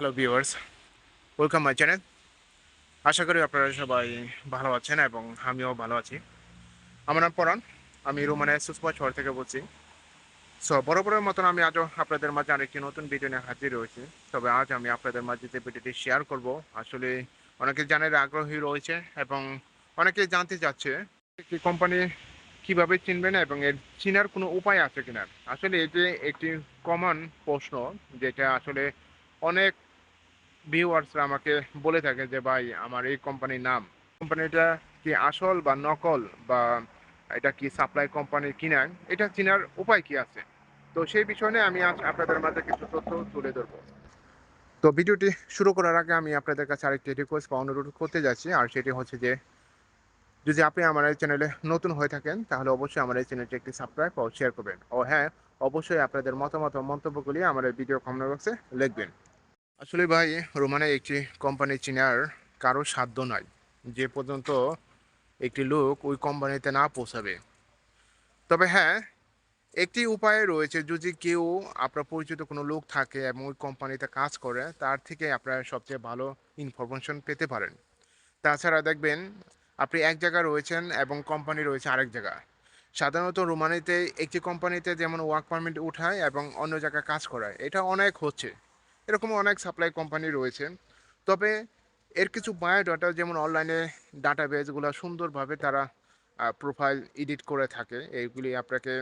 Hello viewers welcome my channel আশা করি আপনারা সবাই ভালো আছেন এবং আমিও ভালো আছি। আমার নাম পরাণ। আমি রোমানের সুসপা শহর থেকে বলছি। সো বরাবরের মতন আমি আজও আপনাদের মাঝে আরেকটি নতুন ভিডিও নিয়ে হাজির রয়েছি। তবে আজ আমি আপনাদের মাঝে যে ভিডিওটি শেয়ার করব, আসলে অনেকে জানার আগ্রহী রয়েছে এবং অনেকে জানতে চাচ্ছে একটি কোম্পানি কীভাবে চিনবেন এবং এর চিনার কোনো উপায় আছে কিনা। আসলে এটি একটি কমন প্রশ্ন, যেটা আসলে অনেক ভিউয়ার্সরা আমাকে বলে থাকে যে, ভাই, আমার এই কোম্পানির নাম। কোম্পানিটা কি আসল বা নকল বা এটা কি সাপ্লাই কোম্পানি কিনা, এটা চেনার উপায় কি আছে? তো সেই বিষয় নিয়ে আমি আজ আপনাদের মাঝে কিছু তথ্য তুলে ধরবো। তো ভিডিওটি শুরু করার আগে আমি আপনাদের কাছে আরেকটি রিকোয়েস্ট বা অনুরোধ করতে যাচ্ছি। আর সেটি হচ্ছে যে, যদি আপনি আমার এই চ্যানেলে নতুন হয়ে থাকেন, তাহলে অবশ্যই আমার এই চ্যানেলটি একটি সাবস্ক্রাইব ও শেয়ার করবেন। ও হ্যাঁ অবশ্যই আপনাদের মতামত ও মন্তব্যগুলি আমার এই ভিডিও কমেন্ট বক্সে লিখবেন। আসলে ভাই রোমানে একটি কোম্পানি চেনার কারও সাধ্য নাই। যে পর্যন্ত একটি লোক ওই কোম্পানিতে না পৌঁছাবে। তবে হ্যাঁ একটি উপায় রয়েছে, যদি কেউ আপনার পরিচিত কোনো লোক থাকে এবং ওই কোম্পানিতে কাজ করে, তার থেকে আপনার সবচেয়ে ভালো ইনফরমেশন পেতে পারেন। তাছাড়া দেখবেন, আপনি এক জায়গায় রয়েছেন এবং কোম্পানি রয়েছে আরেক জায়গায়। সাধারণত রোমানিতে একটি কোম্পানিতে যেমন ওয়ার্ক পারমিট উঠায় এবং অন্য জায়গায় কাজ করায়। এটা অনেক হচ্ছে। এরকম অনেক সাপ্লাই কোম্পানি রয়েছে। তবে এর কিছু বায়োডাটা যেমন অনলাইনে ডাটাবেসগুলো সুন্দরভাবে তারা প্রোফাইল এডিট করে থাকে। এইগুলি আপনাকে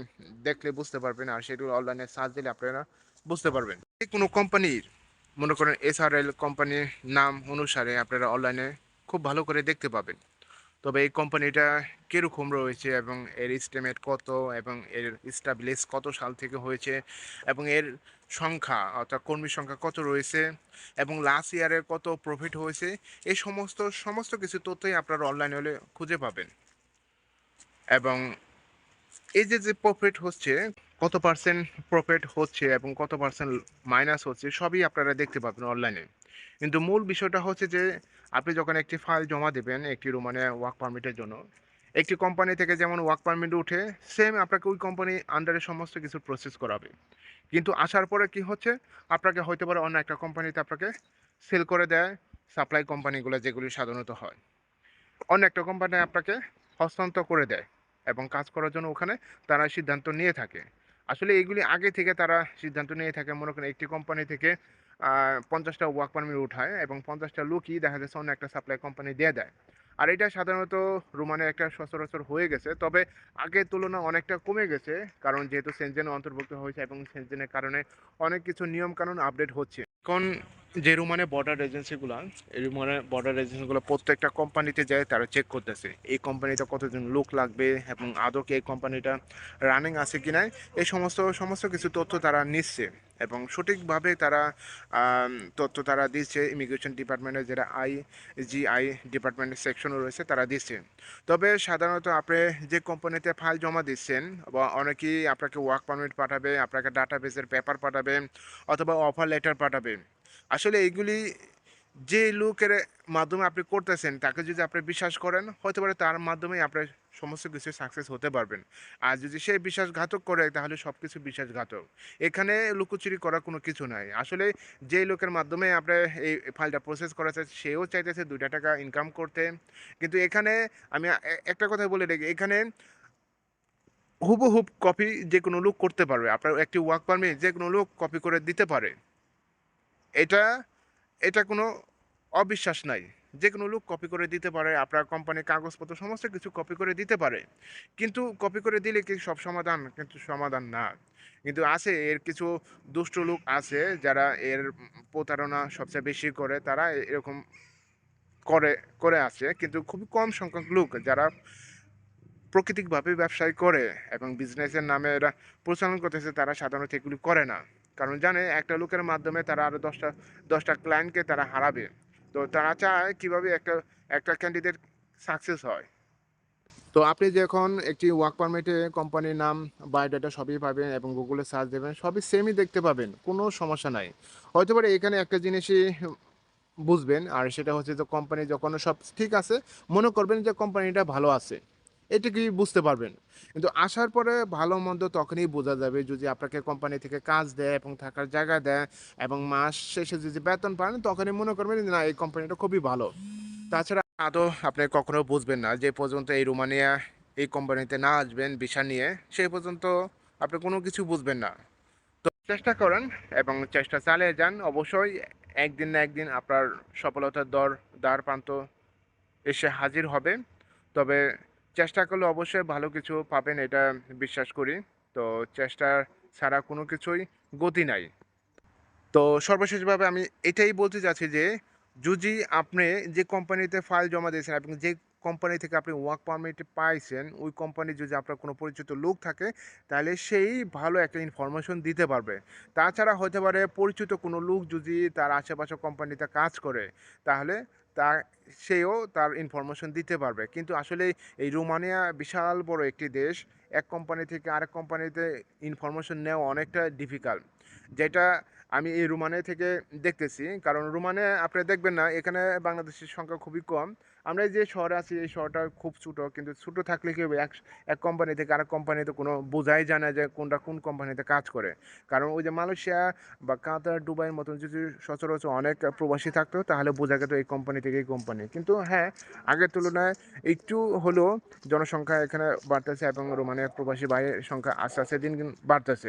দেখলে বুঝতে পারবেন, আর সেগুলো অনলাইনে সার্চ দিলে আপনারা বুঝতে পারবেন। যে কোনো কোম্পানির মনে করেন এসআরএল কোম্পানির নাম অনুসারে আপনারা অনলাইনে খুব ভালো করে দেখতে পাবেন। তবে এই কোম্পানিটা কীরকম রয়েছে এবং এর স্টেমেট কত এবং এর স্টাবলিশ কত সাল থেকে হয়েছে এবং এর সংখ্যা, অর্থাৎ কর্মী সংখ্যা কত রয়েছে এবং লাস্ট ইয়ারের কত প্রফিট হয়েছে, এই সমস্ত সমস্ত কিছু তথ্যই আপনারা অনলাইনে হলে খুঁজে পাবেন। এবং এই যে যে প্রফিট হচ্ছে, কত পার্সেন্ট প্রফিট হচ্ছে এবং কত পার্সেন্ট মাইনাস হচ্ছে, সবই আপনারা দেখতে পাবেন অনলাইনে কিন্তু মূল বিষয়টা হচ্ছে যে, আপনি যখন একটি ফাইল জমা দেবেন, একটি রোমানে ওয়ার্ক পারমিটের জন্য, একটি কোম্পানি থেকে যেমন ওয়ার্ক পারমিট উঠে সেম আপনাকে ওই কোম্পানি আন্ডারে সমস্ত কিছু প্রসেস করাবে। কিন্তু আসার পরে কি হচ্ছে? আপনাকে হয়তো পারে অন্য একটা কোম্পানিতে আপনাকে সেল করে দেয় সাপ্লাই কোম্পানিগুলো যেগুলি সাধারণত হয়। অন্য একটা কোম্পানি আপনাকে হস্তান্তর করে দেয় এবং কাজ করার জন্য ওখানে তারা সিদ্ধান্ত নিয়ে থাকে। আসলে এগুলি আগে থেকে তারা সিদ্ধান্ত নিয়ে থাকে। মনে করেন একটি কোম্পানি থেকে পঞ্চাশটা ওয়ার্ক পারমিট উঠায় এবং পঞ্চাশটা লোকই দেখা যাচ্ছে অন্য একটা সাপ্লাই কোম্পানি দিয়ে দেয়। আর এটা সাধারণত রোমানে একটা সচরাচর হয়ে গেছে, তবে আগের তুলনা অনেকটা কমে গেছে, কারণ যেহেতু সেনজেন অন্তর্ভুক্ত হয়েছে এবং সেনজেনের কারণে অনেক কিছু নিয়মকানুন আপডেট হচ্ছে। এখন যে রোমানে বর্ডার এজেন্সিগুলো এই রোমানে বর্ডার এজেন্সিগুলো প্রত্যেকটা কোম্পানিতে যায়, তারা চেক করতেছে, এই কোম্পানিতে কতজন লোক লাগবে এবং আদৌ কি এই কোম্পানিটা রানিং আছে কি না এই সমস্ত সমস্ত কিছু তথ্য তারা নিচ্ছে এবং সঠিকভাবে তারা তথ্য তারা দিচ্ছে ইমিগ্রেশন ডিপার্টমেন্টের যেটা আই জি আই ডিপার্টমেন্টের সেকশনও রয়েছে, তারা দিচ্ছে। তবে সাধারণত আপনি যে কোম্পানিতে ফাইল জমা দিচ্ছেন, বা অনেকেই আপনাকে ওয়ার্ক পারমিট পাঠাবে, আপনাকে ডাটাবেসের পেপার পাঠাবে, অথবা অফার লেটার পাঠাবে আসলে এইগুলি যে লোকের মাধ্যমে আপনি করতেছেন, তাকে যদি আপনি বিশ্বাস করেন, হতে পারে তার মাধ্যমেই আপনার সমস্ত কিছু সাকসেস হতে পারবেন। আর যদি সে বিশ্বাসঘাতক করে, তাহলে সব কিছু বিশ্বাসঘাতক। এখানে লুকোচুরি করার কোনো কিছু নাই। আসলে যে লোকের মাধ্যমে আপনার এই ফাইলটা প্রসেস করাছে সেও চাইতেছে দুইটা টাকা ইনকাম করতে। কিন্তু এখানে আমি একটা কথা বলে রেখে, এখানে হুবহুব কপি যে কোনো লোক করতে পারবে। আপনার একটি ওয়ার্ক পারমিট যে কোনো লোক কপি করে দিতে পারে। এটা এটা কোনো অবিশ্বাস নাই। যে কোনো লোক কপি করে দিতে পারে, আপনার কোম্পানির কাগজপত্র, সমস্ত কিছু কপি করে দিতে পারে। কিন্তু কপি করে দিলে কি সব সমাধান? কিন্তু সমাধান না। কিন্তু আছে, এর কিছু দুষ্ট লোক আছে যারা এর প্রতারণা সবচেয়ে বেশি করে, তারা এরকম করে করে আছে। কিন্তু খুবই কম সংখ্যক লোক যারা প্রকৃতিকভাবে ব্যবসায় করে এবং বিজনেসের নামে এরা প্রচলন করতেছে, তারা সাধারণত এগুলি করে না। কারণ জানে একটা লোকের মাধ্যমে তারা আরও দশটা দশটা ক্লায়েন্টকে তারা হারাবে। তো তারা চায় কীভাবে একটা একটা ক্যান্ডিডেট সাকসেস হয়। তো আপনি যখন একটি ওয়ার্ক পারমিটে কোম্পানির নাম বায়োডাটা সবই পাবেন এবং গুগলে সার্চ দেবেন, সবই সেমই দেখতে পাবেন, কোনো সমস্যা নাই। হয়তো পারে এখানে একটা জিনিসই বুঝবেন, আর সেটা হচ্ছে যে কোম্পানি যখন সব ঠিক আছে, মনে করবেন যে কোম্পানিটা ভালো আছে। এটুকুই বুঝতে পারবেন। কিন্তু আসার পরে ভালো মন্দ তখনই বোঝা যাবে যদি আপনাকে কোম্পানি থেকে কাজ দেয় এবং থাকার জায়গা দেয় এবং মাস শেষে যদি বেতন পান, তখনই মনে করবেন না, এই কোম্পানিটা খুবই ভালো। তাছাড়া আদৌ আপনি কখনো বুঝবেন না যে পর্যন্ত এই রোমানিয়া এই কোম্পানিতে না আসবেন, ভিসা নিয়ে সেই পর্যন্ত আপনি কোনো কিছু বুঝবেন না। তো চেষ্টা করেন এবং চেষ্টা চালিয়ে যান। অবশ্যই একদিন না একদিন আপনার সফলতার দর, দ্বার প্রান্ত এসে হাজির হবে। তবে চেষ্টা করলে অবশ্যই ভালো কিছু পাবেন, এটা বিশ্বাস করি। তো চেষ্টা ছাড়া কোনো কিছুই গতি নাই। তো সর্বশেষভাবে আমি এটাই বলতে চাচ্ছি যে, যদি আপনি যে কোম্পানিতে ফাইল জমা দিয়েছেন এবং যে কোম্পানি থেকে আপনি ওয়ার্ক পারমিট পাইছেন, ওই কোম্পানি যদি আপনার কোনো পরিচিত লোক থাকে, তাহলে সেই ভালো একটা ইনফরমেশন দিতে পারবে। তাছাড়া হতে পারে পরিচিত কোনো লোক যদি তার আশেপাশে কোম্পানিতে কাজ করে, তাহলে তা, সেও তার ইনফরমেশন দিতে পারবে। কিন্তু আসলে এই রোমানিয়া বিশাল বড় একটি দেশ, এক কোম্পানি থেকে আরেক কোম্পানিতে ইনফরমেশন নেওয়া অনেকটা ডিফিকাল্ট যেটা আমি এই রোমানে থেকে দেখতেছি, কারণ রোমানে আপনি দেখবেন না, এখানে বাংলাদেশের সংখ্যা খুবই কম। আমরা যে শহরে আছি, এই শহরটা খুব ছোটো, কিন্তু ছোটো থাকলে কি হবে? এক এক কোম্পানি থেকে আরেক কোম্পানিতে কোনো বোঝাই যায় না যে কোনটা কোন কোম্পানিতে কাজ করে। কারণ ওই যে মালয়েশিয়া বা কাতার, দুবাইয়ের মতন যদি সচরাচর অনেক প্রবাসী থাকতো, তাহলে বোঝা যেত এই কোম্পানি থেকে এই কোম্পানি কিন্তু হ্যাঁ আগের তুলনায় একটু হলেও জনসংখ্যা এখানে বাড়তেছে এবং রোমানের প্রবাসী ভাইয়ের সংখ্যা আস্তে আস্তে দিন বাড়তেছে।